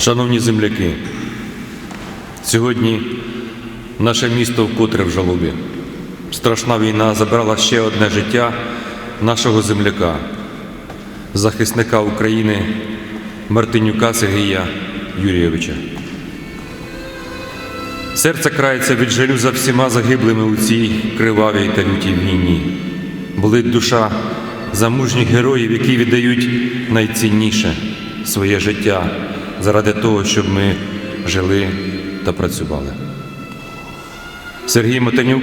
Шановні земляки, сьогодні наше місто вкотре в жалобі. Страшна війна забрала ще одне життя нашого земляка, захисника України Мартинюка Сергія Юрійовича. Серце крається від жалю за всіма загиблими у цій кривавій та лютій війні. Болить душа за мужніх героїв, які віддають найцінніше своє життя заради того, щоб ми жили та працювали. Сергій Мотанюк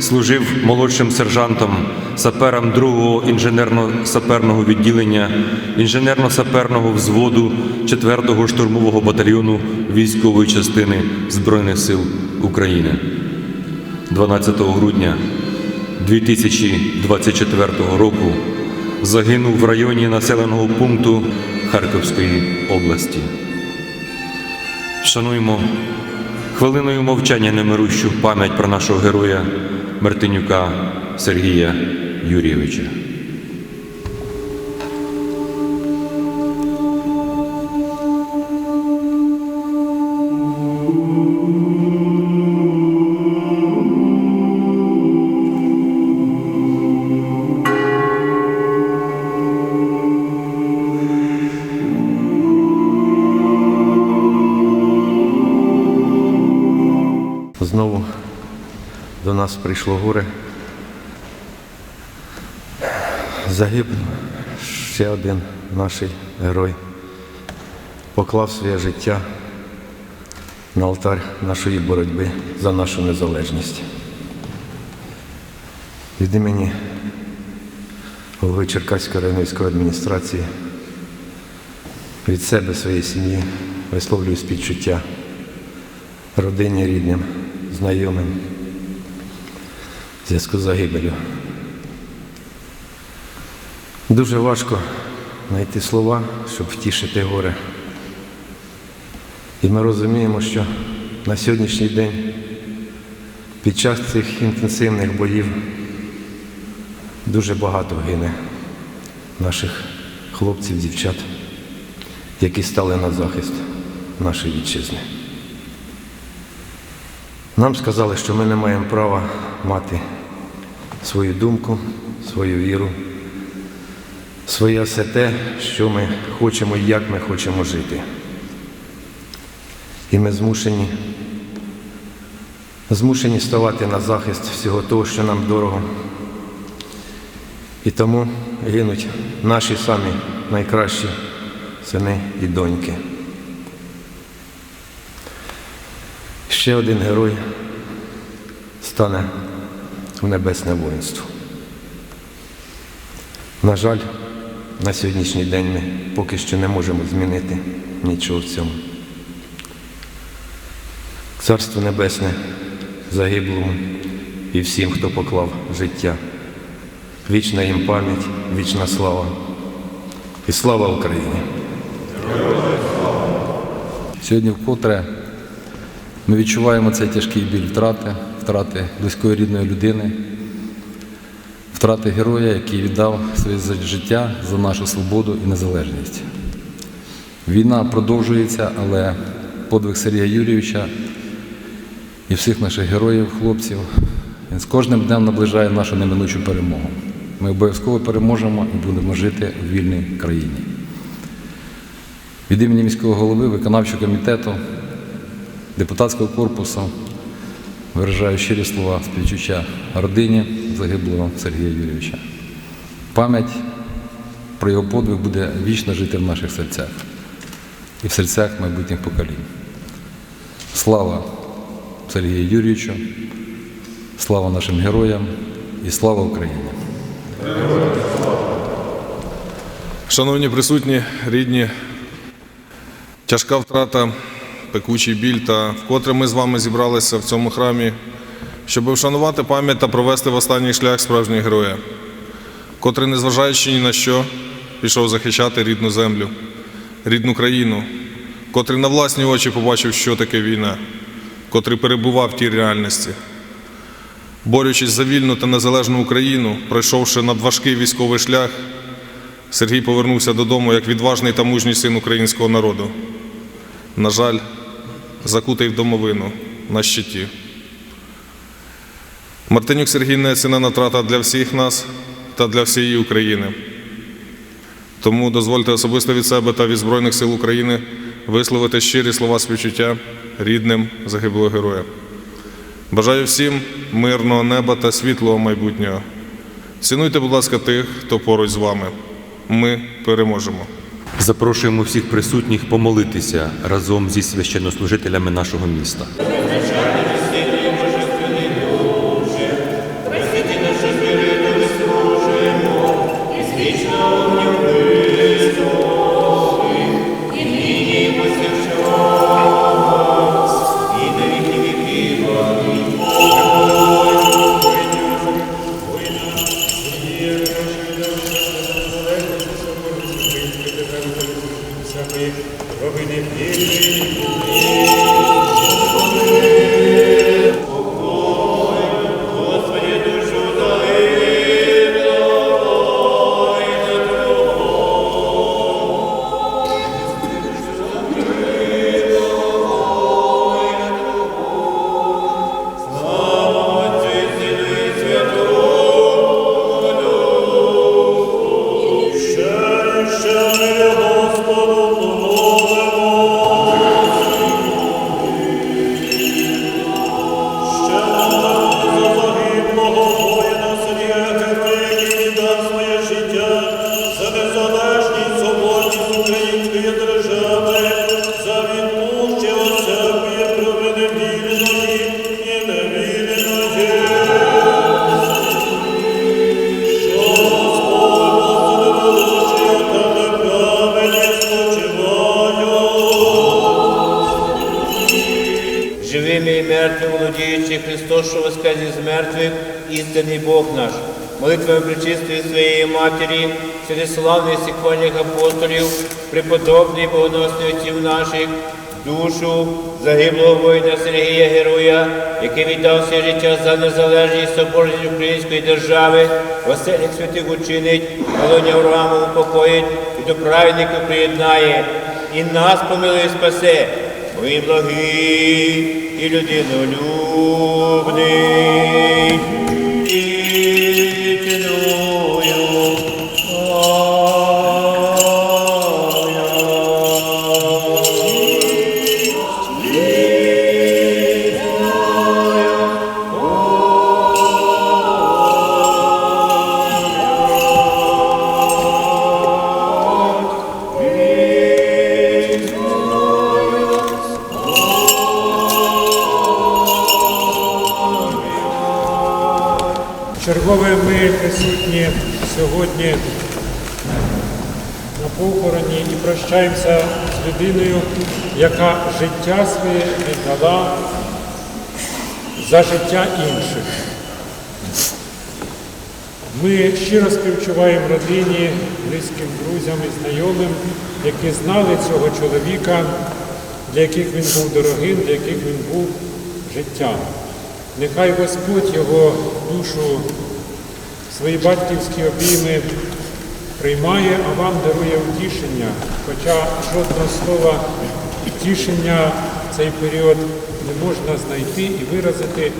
служив молодшим сержантом, сапером 2-го інженерно-саперного відділення, інженерно-саперного взводу 4-го штурмового батальйону військової частини Збройних сил України. 12 грудня 2024 року загинув в районі населеного пункту Харківської області. Шануємо хвилиною мовчання немирущу пам'ять про нашого героя Мартинюка Сергія Юрійовича. До нас прийшло горе. Загиб ще один наш герой. Поклав своє життя на алтар нашої боротьби за нашу незалежність. Від імені голови Черкаської районної адміністрації, від себе, своєї сім'ї висловлюю співчуття родині, рідним, знайомим в зв'язку з загибелю. Дуже важко знайти слова, щоб втішити горе. І ми розуміємо, що на сьогоднішній день під час цих інтенсивних боїв дуже багато гине наших хлопців, дівчат, які стали на захист нашої вітчизни. Нам сказали, що ми не маємо права мати свою думку, свою віру, своє все те, що ми хочемо і як ми хочемо жити. І ми змушені, змушені ставати на захист всього того, що нам дорого. І тому гинуть наші самі найкращі сини і доньки. Ще один герой стане в небесне воїнство. На жаль, на сьогоднішній день ми поки що не можемо змінити нічого в цьому. Царство Небесне загиблому і всім, хто поклав життя. Вічна їм пам'ять, вічна слава і слава Україні! Сьогодні вкотре ми відчуваємо цей тяжкий біль втрати, втрати близької рідної людини, втрати героя, який віддав своє життя за нашу свободу і незалежність. Війна продовжується, але подвиг Сергія Юрійовича і всіх наших героїв, хлопців, він з кожним днем наближає нашу неминучу перемогу. Ми обов'язково переможемо і будемо жити у вільній країні. Від імені міського голови, виконавчого комітету, депутатського корпусу виражаю щирі слова співчуття родині загиблого Сергія Юрійовича. Пам'ять про його подвиг буде вічно жити в наших серцях і в серцях майбутніх поколінь. Слава Сергію Юрійовичу, слава нашим героям і слава Україні! Шановні присутні, рідні, тяжка втрата, пекучий біль та вкотре ми з вами зібралися в цьому храмі, щоб вшанувати пам'ять та провести в останній шлях справжнього героя, котрий, незважаючи ні на що, пішов захищати рідну землю, рідну країну, котрий на власні очі побачив, що таке війна, котрий перебував в тій реальності. Борючись за вільну та незалежну Україну, пройшовши надважкий військовий шлях, Сергій повернувся додому як відважний та мужній син українського народу. на жаль, закутий в домовину на щиті. Мартинюк Сергій неоцінена трата для всіх нас та для всієї України. Тому дозвольте особисто від себе та від Збройних сил України висловити щирі слова співчуття рідним загиблого героя. Бажаю всім мирного неба та світлого майбутнього. Цінуйте, будь ласка, тих, хто поруч з вами. Ми переможемо. Запрошуємо всіх присутніх помолитися разом зі священнослужителями нашого міста. За живими і мертвими, володіючи Христос, що воскрес із мертвих, істинний Бог наш, молитвами причистої своєї Матері, через славних сихвальних апостолів, преподобний богоносний отців наших, душу загиблого воїна Сергія Героя, який віддав своє життя за незалежність соборність української держави, оселях святих учинить, колоня Аврааму упокоїть і до праведників приєднає, і нас помилує спасе. Мої благий і людинолюбний, Чергове ми присутні сьогодні на похороні і прощаємося з людиною, яка життя своє віддала за життя інших. Ми щиро співчуваємо родині, близьким друзям і знайомим, які знали цього чоловіка, для яких він був дорогим, для яких він був життям. Нехай Господь його душу, свої батьківські обійми приймає, а вам дарує утішення, хоча жодного слова утішення в цей період не можна знайти і виразити,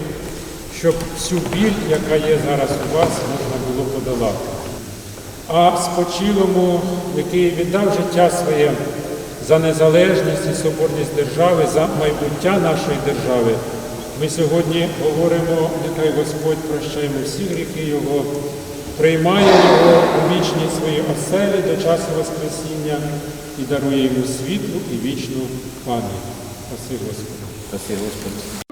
щоб всю біль, яка є зараз у вас, можна було подолати. А спочилому, який віддав життя своє за незалежність і соборність держави, за майбуття нашої держави, ми сьогодні говоримо, нехай Господь прощає всі гріхи Його, приймає Його у вічній своїй оселі до часу Воскресіння і дарує йому світлу і вічну пам'ять. Спаси Господи. Спаси Господи.